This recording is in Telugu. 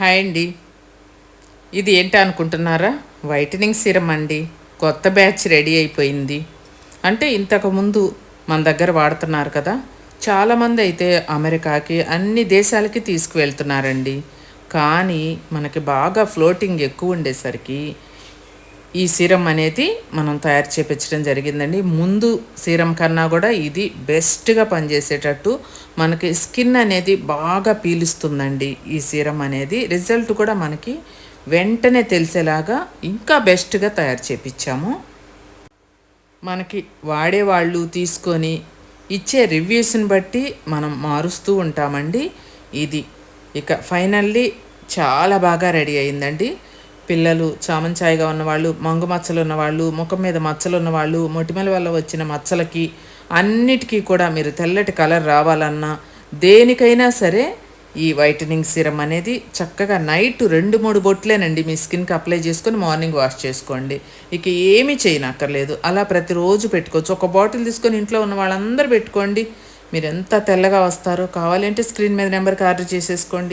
హాయ్ అండి. ఇది ఏంటి అనుకుంటున్నారా? వైటనింగ్ సిరం అండి. కొత్త బ్యాచ్ రెడీ అయిపోయింది. అంటే ఇంతకుముందు మన దగ్గర వాడుతున్నారు కదా? చాలామంది అయితే అమెరికాకి అన్ని దేశాలకి తీసుకువెళ్తున్నారండి. కానీ మనకి బాగా ఫ్లోటింగ్ ఎక్కువ ఉండేసరికి ఈ సీరం అనేది మనం తయారు చేపించడం జరిగిందండి. ముందు సీరం కన్నా కూడా ఇది బెస్ట్గా పనిచేసేటట్టు మనకి స్కిన్ అనేది బాగా పీలుస్తుందండి ఈ సీరం అనేది. రిజల్ట్ కూడా మనకి వెంటనే తెలిసేలాగా ఇంకా బెస్ట్గా తయారు చేపించాము. మనకి వాడేవాళ్ళు తీసుకొని ఇచ్చే రివ్యూస్ని బట్టి మనం మారుస్తూ ఉంటామండి. ఇది ఇక ఫైనల్లీ చాలా బాగా రెడీ అయిందండి. పిల్లలు చామంచాయిగా ఉన్నవాళ్ళు మంగు మచ్చలు ఉన్నవాళ్ళు ముఖం మీద మచ్చలు ఉన్నవాళ్ళు మొటిమల వల్ల వచ్చిన మచ్చలకి అన్నిటికీ కూడా మీరు తెల్లటి కలర్ రావాలన్నా దేనికైనా సరే ఈ వైటనింగ్ సిరం అనేది చక్కగా నైట్ రెండు మూడు బొట్లేనండి మీ స్కిన్కి అప్లై చేసుకొని మార్నింగ్ వాష్ చేసుకోండి. ఇక ఏమీ చేయనక్కర్లేదు. అలా ప్రతిరోజు పెట్టుకోవచ్చు. ఒక బాటిల్ తీసుకొని ఇంట్లో ఉన్న వాళ్ళందరూ పెట్టుకోండి. మీరు ఎంత తెల్లగా వస్తారో కావాలంటే స్క్రీన్ మీద నెంబర్కి ఆర్డర్ చేసేసుకోండి.